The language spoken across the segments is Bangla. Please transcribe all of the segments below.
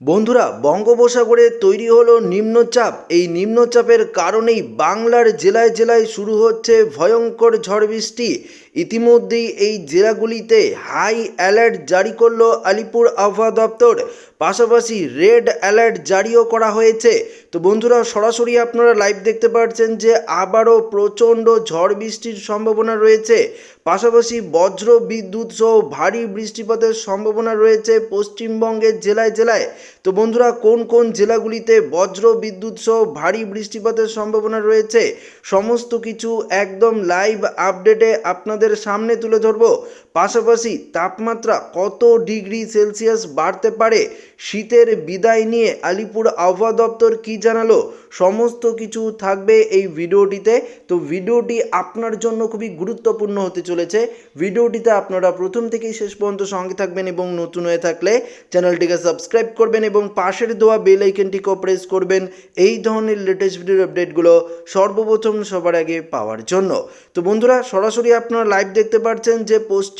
বন্ধুরা, বঙ্গোপসাগরে তৈরি হলো নিম্নচাপ। এই নিম্নচাপের কারণেই বাংলার জেলায় জেলায় শুরু হচ্ছে ভয়ঙ্কর ঝড় বৃষ্টি। ইতিমধ্যেই এই জেলাগুলিতে হাই অ্যালার্ট জারি করল আলিপুর আবহাওয়া দপ্তর। পাশাপাশি রেড অ্যালার্ট জারিও করা হয়েছে। তো বন্ধুরা, সরাসরি আপনারা লাইভ দেখতে পাচ্ছেন যে আবারও প্রচণ্ড ঝড় বৃষ্টির সম্ভাবনা রয়েছে। পাশাপাশি বজ্র বিদ্যুৎ সহ ভারী বৃষ্টিপাতের সম্ভাবনা রয়েছে পশ্চিমবঙ্গের জেলায় জেলায়। তো বন্ধুরা, কোন কোন জেলাগুলিতে বজ্র বিদ্যুৎ সহ ভারী বৃষ্টিপাতের সম্ভাবনা রয়েছে, সমস্ত কিছু একদম লাইভ আপডেটে আপনাদের সামনে তুলে ধরব। পাশাপাশি তাপমাত্রা কত ডিগ্রি সেলসিয়াস বাড়তে পারে, শীতের বিদায় নিয়ে আলিপুর আবহাওয়া দপ্তর কি জানালো, সমস্ত কিছু থাকবে এই ভিডিওটিতে। তো ভিডিওটি আপনার জন্য খুবই গুরুত্বপূর্ণ হতে চলেছে। ভিডিওটিতে আপনারা প্রথম থেকেই শেষ পর্যন্ত সঙ্গে থাকবেন এবং নতুন হয়ে থাকলে চ্যানেলটিকে সাবস্ক্রাইব করবেন এবং পাশের দেওয়া বেল আইকনটিকেও প্রেস করবেন। এই ধরনের লেটেস্ট ভিডিওর আপডেটগুলো সর্বপ্রথম সবার আগে পাওয়ার জন্য। তো বন্ধুরা, সরাসরি আপনারা লাইভ দেখতে পাচ্ছেন যে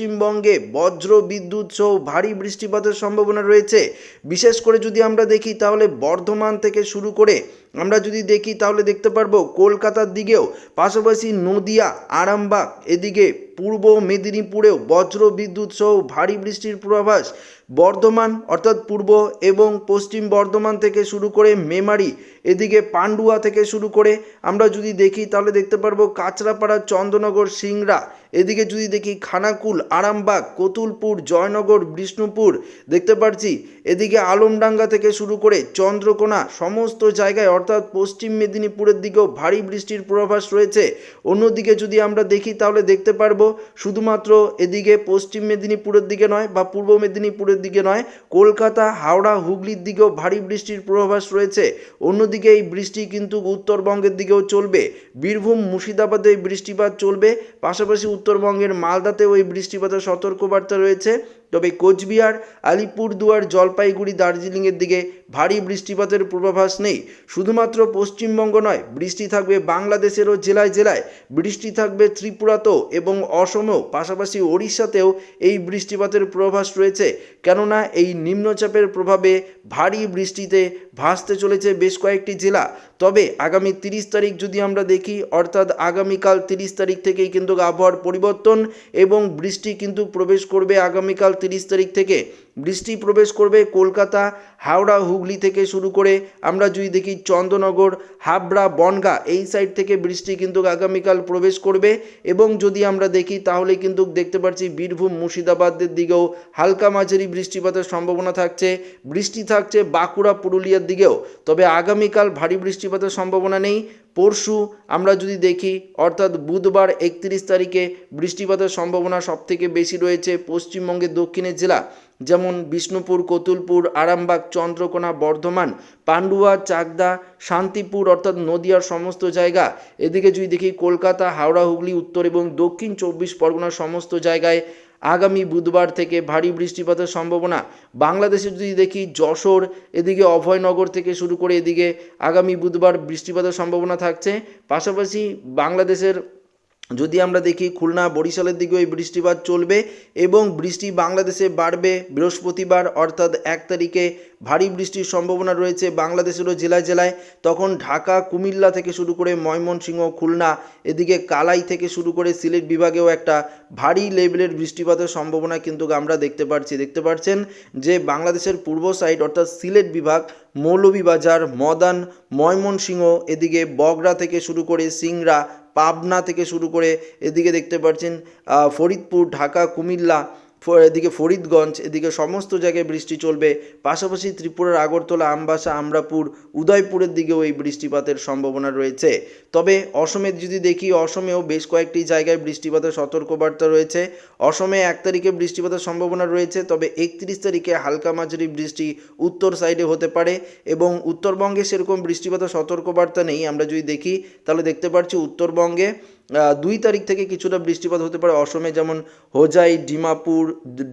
পশ্চিমবঙ্গে বজ্র বিদ্যুৎ সহ ভারী বৃষ্টিপাতের সম্ভাবনা রয়েছে। বিশেষ করে যদি আমরা দেখি, তাহলে বর্ধমান থেকে শুরু করে আমরা যদি দেখি, তাহলে দেখতে পারব কলকাতার দিকেও, পাশাপাশি নদিয়া, আরামবাগ, এদিকে পূর্ব মেদিনীপুরেও বজ্র বিদ্যুৎ সহ ভারী বৃষ্টির পূর্বাভাস। বর্ধমান, অর্থাৎ পূর্ব এবং পশ্চিম বর্ধমান থেকে শুরু করে মেমারি, এদিকে পান্ডুয়া থেকে শুরু করে আমরা যদি দেখি, তাহলে দেখতে পারব কাঁচরাপাড়া, চন্দ্রনগর, সিংড়া, এদিকে যদি দেখি খানাকুল, আরামবাগ, কতুলপুর, জয়নগর, বিষ্ণুপুর দেখতে পাচ্ছি এদিকে আলমডাঙ্গা থেকে শুরু করে চন্দ্রকোনা, সমস্ত জায়গায় পশ্চিম মেদিনীপুরের দিকেও ভারী বৃষ্টির পূর্বাভাস রয়েছে। অন্যদিকে যদি আমরা দেখি, তাহলে দেখতে পারব শুধুমাত্র এদিকে পশ্চিম মেদিনীপুরের দিকে নয় বা পূর্ব মেদিনীপুরের দিকে নয়, কলকাতা, হাওড়া, হুগলির দিকেও ভারী বৃষ্টির পূর্বাভাস রয়েছে। অন্যদিকে এই বৃষ্টি কিন্তু উত্তরবঙ্গের দিকেও চলবে। বীরভূম, মুর্শিদাবাদে এই বৃষ্টিপাত চলবে। পাশাপাশি উত্তরবঙ্গের মালদাতেও এই বৃষ্টিপাতের সতর্কবার্তা রয়েছে। তবে কোচবিহার, আলিপুরদুয়ার, জলপাইগুড়ি, দার্জিলিংয়ের দিকে ভারী বৃষ্টিপাতের পূর্বাভাস নেই। শুধুমাত্র পশ্চিমবঙ্গ নয়, বৃষ্টি থাকবে বাংলাদেশেরও জেলায় জেলায়। বৃষ্টি থাকবে ত্রিপুরাতেও এবং অসমেও। পাশাপাশি ওড়িশাতেও এই বৃষ্টিপাতের পূর্বাভাস রয়েছে। কেননা এই নিম্নচাপের প্রভাবে ভারী বৃষ্টিতে ভাসতে চলেছে বেশ কয়েকটি জেলা। তবে আগামী তিরিশ তারিখ যদি আমরা দেখি, অর্থাৎ আগামীকাল তিরিশ তারিখ থেকেই কিন্তু আবহাওয়ার পরিবর্তন এবং বৃষ্টি কিন্তু প্রবেশ করবে আগামীকাল তিরিশ তারিখ থেকে বৃষ্টি প্রবেশ করবে কলকাতা, হাওড়া, হুগলি থেকে শুরু করে আমরা যদি দেখি চন্দ্রনগর হাবড়া, বনগা এই সাইড থেকে বৃষ্টি কিন্তু আগামীকাল প্রবেশ করবে এবং যদি আমরা দেখি তাহলে কিন্তু দেখতে পাচ্ছি বীরভূম, মুর্শিদাবাদের দিকেও হালকা মাঝারি বৃষ্টিপাতের সম্ভাবনা থাকছে। বৃষ্টি থাকছে বাঁকুড়া, পুরুলিয়ার দিকেও। তবে আগামীকাল ভারী বৃষ্টিপাতের সম্ভাবনা নেই। পরশু আমরা যদি দেখি, অর্থাৎ বুধবার একত্রিশ তারিখে বৃষ্টিপাতের সম্ভাবনা সবথেকে বেশি রয়েছে পশ্চিমবঙ্গের দক্ষিণের জেলা, যেমন বিষ্ণুপুর, কতুলপুর, আরামবাগ, চন্দ্রকোনা, বর্ধমান, পান্ডুয়া, চাকদা, শান্তিপুর, অর্থাৎ নদিয়ার সমস্ত জায়গা। এদিকে যদি দেখি, কলকাতা, হাওড়া, হুগলি, উত্তর এবং দক্ষিণ চব্বিশ পরগনার সমস্ত জায়গায় আগামী বুধবার থেকে ভারী বৃষ্টিপাতের সম্ভাবনা। বাংলাদেশে যদি দেখি যশোর, এদিকে অভয়নগর থেকে শুরু করে এদিকে আগামী বুধবার বৃষ্টিপাতের সম্ভাবনা থাকছে। পাশাপাশি বাংলাদেশের যদি আমরা দেখি খুলনা, বরিশালের দিকেও এই বৃষ্টিপাত চলবে এবং বৃষ্টি বাংলাদেশে বাড়বে বৃহস্পতিবার, অর্থাৎ এক তারিখে ভারী বৃষ্টির সম্ভাবনা রয়েছে বাংলাদেশেরও জেলায় জেলায়। তখন ঢাকা, কুমিল্লা থেকে শুরু করে ময়মনসিংহ, খুলনা, এদিকে কালাই থেকে শুরু করে সিলেট বিভাগেও একটা ভারী লেভেলের বৃষ্টিপাতের সম্ভাবনা কিন্তু আমরা দেখতে পাচ্ছি দেখতে পাচ্ছেন যে বাংলাদেশের পূর্ব সাইড অর্থাৎ সিলেট বিভাগ, মৌলভীবাজার, মদান, ময়মনসিংহ, এদিকে বগরা থেকে শুরু করে সিংড়া পাবনা থেকে শুরু করে এদিকে দেখতে পারছেন ফরিদপুর ঢাকা কুমিল্লা এদিকে ফরিদগঞ্জ, এদিকে সমস্ত জায়গায় বৃষ্টি চলবে। পাশাপাশি ত্রিপুরার আগরতলা, আমবাসা, আমরাপুর, উদয়পুরের দিকেও এই বৃষ্টিপাতের সম্ভাবনা রয়েছে। তবে অসমের যদি দেখি, অসমেও বেশ কয়েকটি জায়গায় বৃষ্টিপাতের সতর্কবার্তা রয়েছে। অসমে এক তারিখে বৃষ্টিপাতের সম্ভাবনা রয়েছে, তবে একত্রিশ তারিখে হালকা মাঝারি বৃষ্টি উত্তর সাইডে হতে পারে এবং উত্তরবঙ্গে সেরকম বৃষ্টিপাতের সতর্কবার্তা নেই। আমরা যদি দেখি, তাহলে দেখতে পাচ্ছি উত্তরবঙ্গে দুই তারিখ থেকে কিছুটা বৃষ্টিপাত হতে পারে অসমে, যেমন হোজাই, ডিমাপুর,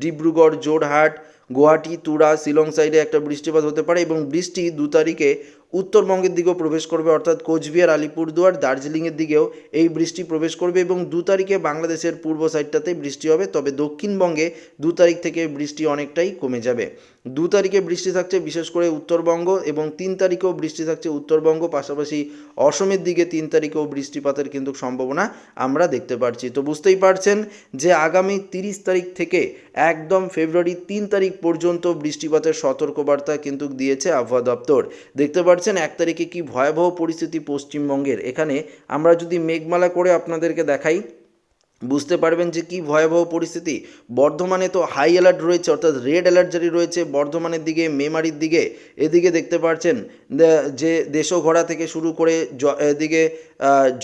ডিব্রুগড় জোরহাট গুয়াহাটি, তুরা, শিলং সাইডে একটা বৃষ্টিপাত হতে পারে এবং বৃষ্টি দু তারিখে উত্তরবঙ্গের দিকেও প্রবেশ করবে, অর্থাৎ কোচবিহার, আলিপুরদুয়ার, দার্জিলিংয়ের দিকেও এই বৃষ্টি প্রবেশ করবে এবং দু তারিখে বাংলাদেশের পূর্ব সাইডটাতে বৃষ্টি হবে, তবে দক্ষিণবঙ্গে দু তারিখ থেকে বৃষ্টি অনেকটাই কমে যাবে। দু তারিখে বৃষ্টি থাকছে, বিশেষ করে উত্তরবঙ্গ, এবং তিন তারিখেও বৃষ্টি থাকছে উত্তরবঙ্গ, পাশাপাশি অসমের দিকে তিন তারিখেও বৃষ্টিপাতের কিন্তু সম্ভাবনা আমরা দেখতে পাচ্ছি তো বুঝতেই পারছেন যে আগামী তিরিশ তারিখ থেকে একদম ফেব্রুয়ারি তিন তারিখ পর্যন্ত বৃষ্টিপাতের সতর্কবার্তা কিন্তু দিয়েছে আবহাওয়া দপ্তর। দেখতে পাচ্ছেন এক তারিখে কি ভয়াবহ পরিস্থিতি পশ্চিমবঙ্গের? এখানে আমরা যদি মেঘমালা করে আপনাদেরকে দেখাই। বুঝতে পারবেন যে কি ভয়াবহ পরিস্থিতি। বর্ধমানে তো হাই অ্যালার্ট রয়েছে, অর্থাৎ রেড অ্যালার্ট জারি রয়েছে বর্ধমানের দিকে, মেমারির দিকে। এদিকে দেখতে পাচ্ছেন যে দেশঘোড়া থেকে শুরু করে এদিকে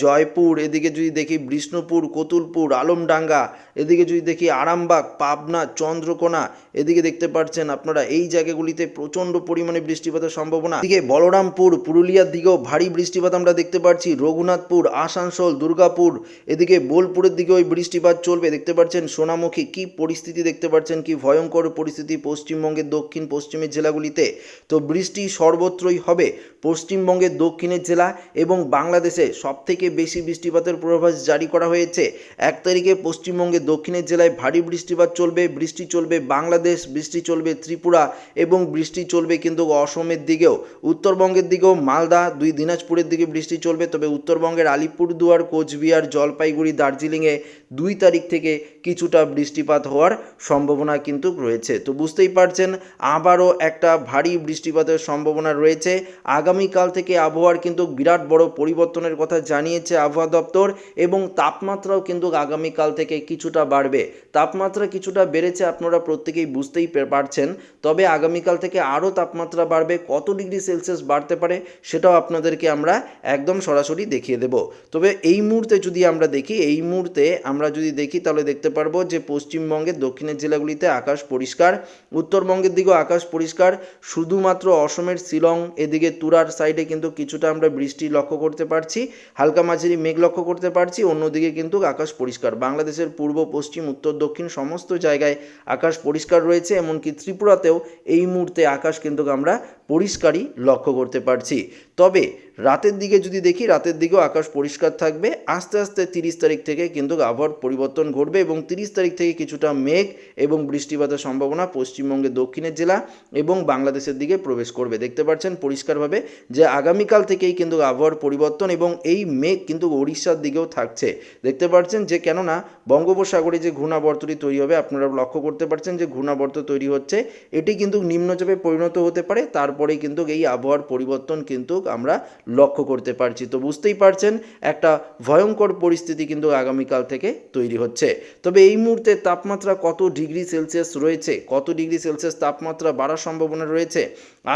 জয়পুর, এদিকে যদি দেখি বিষ্ণুপুর, কতুলপুর, আলমডাঙ্গা, এদিকে যদি দেখি আরামবাগ, পাবনা, চন্দ্রকোনা, এদিকে দেখতে পাচ্ছেন আপনারা এই জায়গাগুলিতে প্রচণ্ড পরিমাণে বৃষ্টিপাতের সম্ভাবনা। এদিকে বলরামপুর, পুরুলিয়ার দিকেও ভারী বৃষ্টিপাত আমরা দেখতে পাচ্ছি রঘুনাথপুর, আসানসোল, দুর্গাপুর, এদিকে বোলপুরের দিকেও এই বৃষ্টিপাত চলবে, দেখতে পাচ্ছেন সোনামুখী, কি পরিস্থিতি দেখতে পাচ্ছেন, কি ভয়ঙ্কর পরিস্থিতি পশ্চিমবঙ্গের দক্ষিণ, পশ্চিমের জেলাগুলিতে। তো বৃষ্টি সর্বত্রই হবে পশ্চিমবঙ্গের দক্ষিণের জেলা এবং বাংলাদেশে সবথেকে বেশি বৃষ্টিপাতের পূর্বাভাস জারি করা হয়েছে। এক তারিখে পশ্চিমবঙ্গের দক্ষিণের জেলায় ভারী বৃষ্টিপাত চলবে, বৃষ্টি চলবে বাংলাদেশ, বৃষ্টি চলবে ত্রিপুরা এবং বৃষ্টি চলবে কিন্তু অসমের দিকেও। উত্তরবঙ্গের দিকেও মালদা, দুই দিনাজপুরের দিকে বৃষ্টি চলবে, তবে উত্তরবঙ্গের আলিপুরদুয়ার, কোচবিহার, জলপাইগুড়ি, দার্জিলিংয়ে দুই তারিখ থেকে কিছুটা বৃষ্টিপাত হওয়ার সম্ভাবনা কিন্তু রয়েছে। তো বুঝতেই পারছেন, আবারও একটা ভারী বৃষ্টিপাতের সম্ভাবনা রয়েছে। আগামীকাল থেকে আবহাওয়ার কিন্তু বিরাট বড় পরিবর্তনের কথা জানিয়েছে আবহাওয়া দপ্তর এবং তাপমাত্রাও কিন্তু আগামীকাল থেকে কিছুটা বাড়বে। তাপমাত্রা কিছুটা বেড়েছে আপনারা প্রত্যেকেই বুঝতেই পারছেন, তবে আগামীকাল থেকে আরও তাপমাত্রা বাড়বে। কত ডিগ্রি সেলসিয়াস বাড়তে পারে সেটাও আপনাদেরকে আমরা একদম সরাসরি দেখিয়ে দেব। তবে এই মুহূর্তে যদি আমরা দেখি, এই মুহূর্তে আমরা যদি দেখি, তাহলে দেখতে পারব যে পশ্চিমবঙ্গের দক্ষিণের জেলাগুলিতে আকাশ পরিষ্কার, উত্তরবঙ্গের দিকেও আকাশ পরিষ্কার, শুধুমাত্র অসমের শিলং, এদিকে তুরার সাইডে কিন্তু কিছুটা আমরা বৃষ্টি লক্ষ্য করতে পারছি, হালকা মাঝারি মেঘ লক্ষ্য করতে পারছি, অন্যদিকে কিন্তু আকাশ পরিষ্কার। বাংলাদেশের পূর্ব, পশ্চিম, উত্তর, দক্ষিণ সমস্ত জায়গায় আকাশ পরিষ্কার রয়েছে, এমনকি ত্রিপুরাতেও এই মুহূর্তে আকাশ কিন্তু আমরা পরিষ্কারই লক্ষ্য করতে পারছি। তবে রাতের দিকে যদি দেখি, রাতের দিকেও আকাশ পরিষ্কার থাকবে। আস্তে আস্তে তিরিশ তারিখ থেকে কিন্তু আবহাওয়ার পরিবর্তন ঘটবে এবং তিরিশ তারিখ থেকে কিছুটা মেঘ এবং বৃষ্টিপাতের সম্ভাবনা পশ্চিমবঙ্গের দক্ষিণের জেলা এবং বাংলাদেশের দিকে প্রবেশ করবে। দেখতে পাচ্ছেন পরিষ্কারভাবে যে আগামীকাল থেকেই কিন্তু আবহাওয়ার পরিবর্তন এবং এই মেঘ কিন্তু উড়িষ্যার দিকেও থাকছে। দেখতে পাচ্ছেন যে কেননা বঙ্গোপসাগরে যে ঘূর্ণাবর্তটি তৈরি হবে, আপনারা লক্ষ্য করতে পারছেন যে ঘূর্ণাবর্ত তৈরি হচ্ছে। এটি কিন্তু নিম্নচাপে পরিণত হতে পারে। তারপরেই কিন্তু এই আবহাওয়ার পরিবর্তন কিন্তু আমরা লক্ষ্য করতে পারছি। তো বুঝতেই পারছেন, একটা ভয়ঙ্কর পরিস্থিতি কিন্তু আগামীকাল থেকে তৈরি হচ্ছে। তবে এই মুহূর্তে তাপমাত্রা কত ডিগ্রি সেলসিয়াস রয়েছে, কত ডিগ্রি সেলসিয়াস তাপমাত্রা বাড়ার সম্ভাবনা রয়েছে,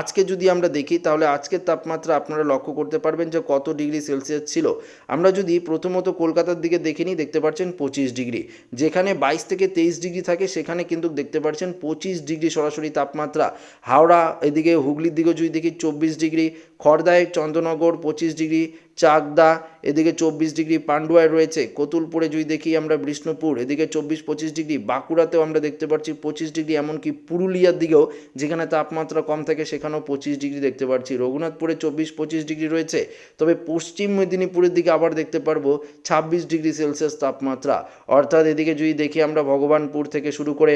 আজকে যদি আমরা দেখি, তাহলে আজকের তাপমাত্রা আপনারা লক্ষ্য করতে পারবেন যে কত ডিগ্রি সেলসিয়াস ছিল। আমরা যদি প্রথমত কলকাতার দিকে দেখে নিই, দেখতে পাচ্ছেন পঁচিশ ডিগ্রি। যেখানে বাইশ থেকে তেইশ ডিগ্রি থাকে, সেখানে কিন্তু দেখতে পাচ্ছেন পঁচিশ ডিগ্রি সরাসরি তাপমাত্রা। হাওড়া, এদিকে হুগলির দিকেও যদি দেখি চব্বিশ ডিগ্রি খড়দায় চন্দ্রনগর পঁচিশ ডিগ্রি চাকদা, এদিকে চব্বিশ ডিগ্রি পান্ডুয়ায় রয়েছে, কতুলপুরে যদি দেখি আমরা বিষ্ণুপুর, এদিকে চব্বিশ পঁচিশ ডিগ্রি, বাঁকুড়াতেও আমরা দেখতে পাচ্ছি পঁচিশ ডিগ্রি, এমনকি পুরুলিয়ার দিকেও, যেখানে তাপমাত্রা কম থাকে সেখানেও পঁচিশ ডিগ্রি দেখতে পাচ্ছি। রঘুনাথপুরে চব্বিশ পঁচিশ ডিগ্রি রয়েছে, তবে পশ্চিম মেদিনীপুরের দিকে আবার দেখতে পারব ছাব্বিশ ডিগ্রি সেলসিয়াস তাপমাত্রা। অর্থাৎ এদিকে যদি দেখি আমরা ভগবানপুর থেকে শুরু করে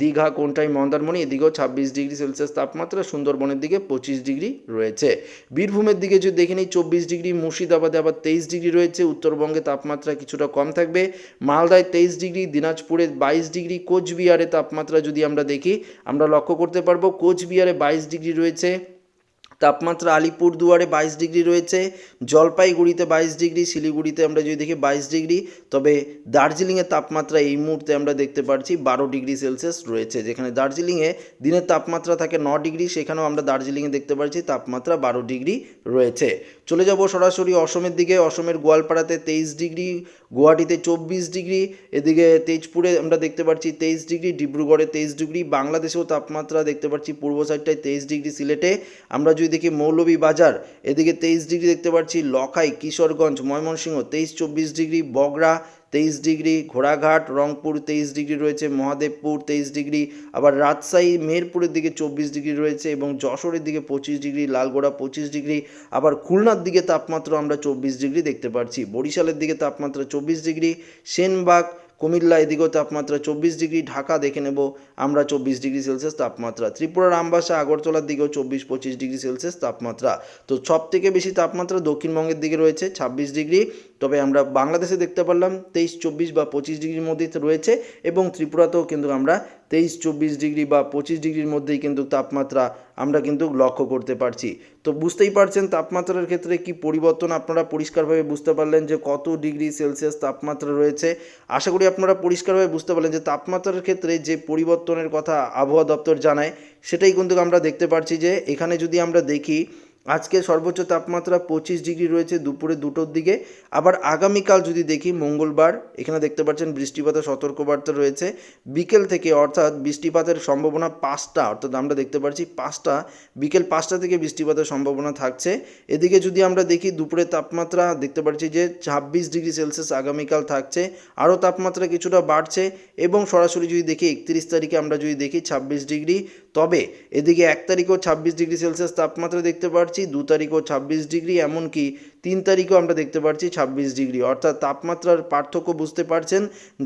দীঘা, কোনটাই মন্দারমণি, এদিকেও ছাব্বিশ ডিগ্রি সেলসিয়াস তাপমাত্রা, সুন্দরবনের দিকে পঁচিশ ডিগ্রি রয়েছে। বীরভূমের দিকে যদি দেখে নিই, চব্বিশ ডিগ্রি মুর্শিদাবাদে আবার তেইশ ডিগ্রি রয়েছে, উত্তরবঙ্গে তাপমাত্রা কিছুটা কম থাকবে। মালদায় তেইশ ডিগ্রি, দিনাজপুরে বাইশ ডিগ্রি, কোচবিহারে তাপমাত্রা যদি আমরা দেখি, আমরা লক্ষ্য করতে পারব কোচবিহারে বাইশ ডিগ্রি রয়েছে। তাপমাত্রা আলিপুরদুয়ারে বাইশ ডিগ্রি রয়েছে, জলপাইগুড়িতে বাইশ ডিগ্রি, শিলিগুড়িতে আমরা যদি দেখি বাইশ ডিগ্রি, তবে দার্জিলিংয়ের তাপমাত্রা এই মুহূর্তে আমরা দেখতে পাচ্ছি বারো ডিগ্রি সেলসিয়াস রয়েছে, যেখানে দার্জিলিংয়ে দিনের তাপমাত্রা থাকে ন ডিগ্রি, সেখানেও আমরা দার্জিলিংয়ে দেখতে পাচ্ছি তাপমাত্রা বারো ডিগ্রি রয়েছে। চলে যাব সরাসরি অসমের দিকে, অসমের গোয়ালপাড়াতে তেইশ ডিগ্রি, গুয়াহাটিতে চব্বিশ ডিগ্রি, এদিকে তেজপুরে আমরা দেখতে পাচ্ছি তেইশ ডিগ্রি, ডিব্রুগড়ে তেইশ ডিগ্রি, বাংলাদেশেও তাপমাত্রা দেখতে পাচ্ছি পূর্ব সাইডটায় তেইশ ডিগ্রি সিলেটে। আমরা যদি দেখি মৌলভী বাজার এদিকে তেইশ ডিগ্রি দেখতে পাচ্ছি লখাই, কিশোরগঞ্জ, ময়মনসিংহ, তেইশ চব্বিশ ডিগ্রি, বগড়া, তেইশ ডিগ্রি, ঘোড়াঘাট, রংপুর, তেইশ ডিগ্রি রয়েছে, মহাদেবপুর, তেইশ ডিগ্রি, আবার রাজশাহী, মেহেরপুরের দিকে চব্বিশ ডিগ্রি রয়েছে এবং যশোরের দিকে পঁচিশ ডিগ্রি, লালগোড়া পঁচিশ ডিগ্রি, আবার খুলনার দিকে তাপমাত্রা আমরা চব্বিশ ডিগ্রি দেখতে পাচ্ছি, বরিশালের দিকে তাপমাত্রা চব্বিশ ডিগ্রি, সেনবাগ কুমিল্লা, এদিকেও তাপমাত্রা চব্বিশ ডিগ্রি, ঢাকা দেখে নেব আমরা চব্বিশ ডিগ্রি সেলসিয়াস তাপমাত্রা। ত্রিপুরার আমবাসা, আগরতলার দিকেও চব্বিশ, পঁচিশ ডিগ্রি সেলসিয়াস তাপমাত্রা। তো সব থেকে বেশি তাপমাত্রা দক্ষিণবঙ্গের দিকে রয়েছে, ছাব্বিশ ডিগ্রি। তবে আমরা বাংলাদেশে দেখতে পারলাম তেইশ, চব্বিশ বা পঁচিশ ডিগ্রির মধ্যে রয়েছে এবং ত্রিপুরাতেও কিন্তু আমরা তেইশ, চব্বিশ ডিগ্রি বা পঁচিশ ডিগ্রির মধ্যেই কিন্তু তাপমাত্রা আমরা কিন্তু লক্ষ্য করতে পারছি। তো বুঝতেই পারছেন তাপমাত্রার ক্ষেত্রে কি পরিবর্তন আপনারা পরিষ্কারভাবে বুঝতে পারলেন যে কত ডিগ্রি সেলসিয়াস তাপমাত্রা রয়েছে? আশা করি আপনারা পরিষ্কারভাবে বুঝতে পারলেন যে তাপমাত্রার ক্ষেত্রে যে পরিবর্তনের কথা আবহাওয়া দপ্তর জানায়, সেটাই কিন্তু আমরা দেখতে পাচ্ছি যে এখানে যদি আমরা দেখি আজকে সর্বোচ্চ তাপমাত্রা পঁচিশ ডিগ্রি রয়েছে দুপুরে দুটোর দিকে। আবার আগামীকাল যদি দেখি মঙ্গলবার, এখানে দেখতে পাচ্ছেন বৃষ্টিপাতের সতর্কবার্তা রয়েছে। বিকেল থেকে অর্থাৎ বৃষ্টিপাতের সম্ভাবনা পাঁচটা, অর্থাৎ আমরা দেখতে পাচ্ছি পাঁচটা, বিকেল পাঁচটা থেকে বৃষ্টিপাতের সম্ভাবনা থাকছে। এদিকে যদি আমরা দেখি দুপুরে তাপমাত্রা, দেখতে পাচ্ছি যে ছাব্বিশ ডিগ্রি সেলসিয়াস আগামীকাল থাকছে, আরও তাপমাত্রা কিছুটা বাড়ছে এবং সরাসরি যদি দেখি একত্রিশ তারিখে আমরা যদি দেখি ছাব্বিশ ডিগ্রি তবে এদিকে এক তারিখও ছাব্বিশ ডিগ্রি সেলসিয়াস তাপমাত্রা দেখতে পাচ্ছি দু তারিখও ছাব্বিশ ডিগ্রি, এমনকি তিন তারিখও আমরা দেখতে পাচ্ছি ছাব্বিশ ডিগ্রি। অর্থাৎ তাপমাত্রার পার্থক্য বুঝতে পারছেন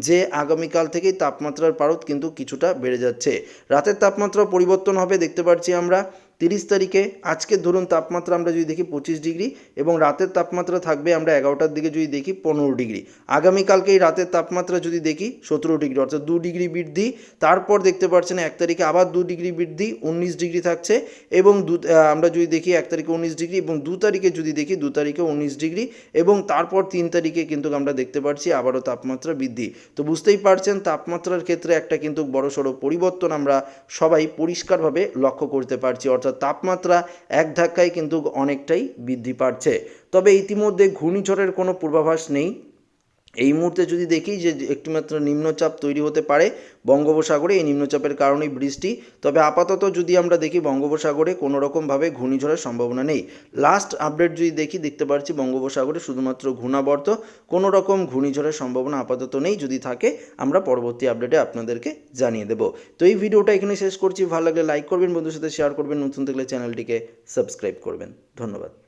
যে আগামীকাল থেকেই তাপমাত্রার পারদ কিন্তু কিছুটা বেড়ে যাচ্ছে। রাতের তাপমাত্রা পরিবর্তন হবে দেখতে পাচ্ছি আমরা। তিরিশ তারিখে, আজকে ধরুন তাপমাত্রা আমরা যদি দেখি পঁচিশ ডিগ্রি এবং রাতের তাপমাত্রা থাকবে আমরা এগারোটার দিকে যদি দেখি পনেরো ডিগ্রি। আগামীকালকেই রাতের তাপমাত্রা যদি দেখি সতেরো ডিগ্রি, অর্থাৎ দু ডিগ্রি বৃদ্ধি। তারপর দেখতে পাচ্ছেন এক তারিখে আবার দু ডিগ্রি বৃদ্ধি, উনিশ ডিগ্রি থাকছে এবং দু আমরা যদি দেখি এক তারিখে উনিশ ডিগ্রি এবং দু তারিখে যদি দেখি দু তারিখে উনিশ ডিগ্রি এবং তারপর তিন তারিখে কিন্তু আমরা দেখতে পাচ্ছি আবারও তাপমাত্রা বৃদ্ধি। তো বুঝতেই পারছেন তাপমাত্রার ক্ষেত্রে একটা কিন্তু বড়সড় পরিবর্তন আমরা সবাই পরিষ্কারভাবে লক্ষ্য করতে পারছি অর্থাৎ তাপমাত্রা এক ধাক্কায় কিন্তু অনেকটাই বৃদ্ধি পাচ্ছে। তবে ইতিমধ্যে ঘূর্ণিঝড়ের কোনো পূর্বাভাস নেই। এই মুহূর্তে যদি দেখি যে একটিমাত্র নিম্নচাপ তৈরি হতে পারে বঙ্গোপসাগরে, এই নিম্নচাপের কারণেই বৃষ্টি। তবে আপাতত যদি আমরা দেখি বঙ্গোপসাগরে কোনো রকমভাবে ঘূর্ণিঝড়ের সম্ভাবনা নেই। লাস্ট আপডেট যদি দেখি, দেখতে পাচ্ছি বঙ্গোপসাগরে শুধুমাত্র ঘূর্ণাবর্ত, কোনো রকম ঘূর্ণিঝড়ের সম্ভাবনা আপাতত নেই। যদি থাকে, আমরা পরবর্তী আপডেটে আপনাদেরকে জানিয়ে দেবো। তো এই ভিডিওটা এখানে শেষ করছি। ভালো লাগলে লাইক করবেন বন্ধুর সাথে শেয়ার করবেন, নতুন থাকলে চ্যানেলটিকে সাবস্ক্রাইব করবেন। ধন্যবাদ।